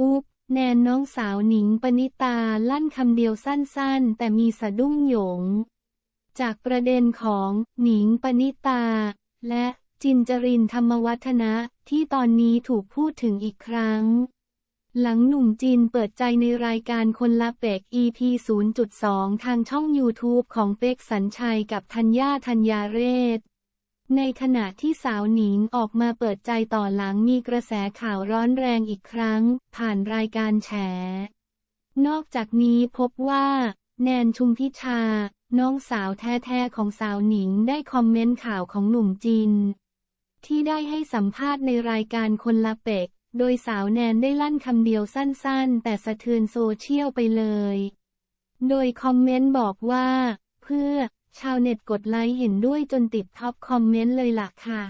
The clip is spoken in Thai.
อุ๊บแนนน้องสาวหนิงปณิตาลั่นคำเดียวสั้นๆ แต่มีสะดุ้งหยง จากประเด็นของหนิงปณิตา และจินจรินธรรมวัฒนะที่ตอนนี้ถูกพูดถึงอีกครั้ง หลังหนุ่มจีนเปิดใจในรายการคนละเป็ก EP 0.2 ทางช่อง YouTube ของเป็กสัญชัยกับธัญญาธัญญาเรศ ในขณะที่สาวหนิงออกมาเปิดใจต่อหลังมีกระแสข่าวร้อนแรงอีกครั้ง ผ่านรายการแฉ นอกจากนี้พบว่า แนนชุมพิชา น้องสาวแท้ๆของสาวหนิงได้คอมเมนต์ข่าวของหนุ่มจิน ที่ได้ให้สัมภาษณ์ในรายการคนละเป็ก โดยสาวแนนได้ลั่นคำเดียวสั้นๆ แต่สะเทือนโซเชียลไปเลย โดยคอมเมนต์บอกว่า เพื่อ ชาวเน็ตกดไลค์เห็นด้วยจนติดท็อปคอมเมนต์เลยล่ะค่ะ